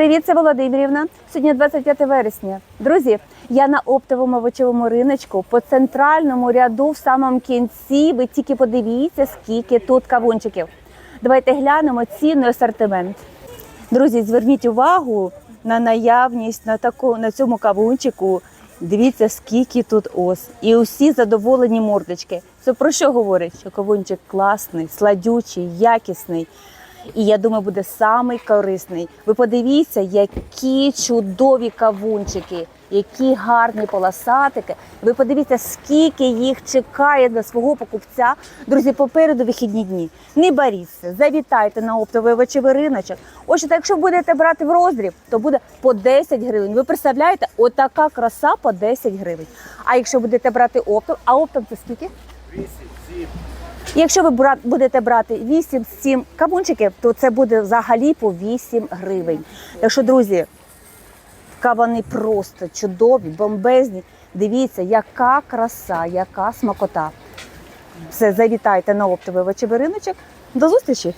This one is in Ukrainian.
Привіт, це Володимирівна. Сьогодні 25 вересня. Друзі, я на оптовому овочевому риночку по центральному ряду в самому кінці. Ви тільки подивіться, скільки тут кавунчиків. Давайте глянемо ціну і асортимент. Друзі, зверніть увагу на наявність на таку на цьому кавунчику. Дивіться, скільки тут ос. І усі задоволені мордочки. Це про що говорить? Що кавунчик класний, сладючий, якісний. І я думаю, буде самий корисний. Ви подивіться, які чудові кавунчики, які гарні полосатики. Ви подивіться, скільки їх чекає для свого покупця. Друзі, попереду вихідні дні. Не боріться, завітайте на оптовий овочевий риночок. Ось так, якщо будете брати в роздріб, то буде по 10 гривень. Ви представляєте, отака краса по 10 гривень. А якщо будете брати оптом, а оптом це скільки? Якщо ви будете брати 8-7 кабунчиків, то це буде взагалі по 8 гривень. Так що, друзі, кавани просто чудові, бомбезні. Дивіться, яка краса, яка смакота. Все, завітайте на оптовий вечебериночок. До зустрічі!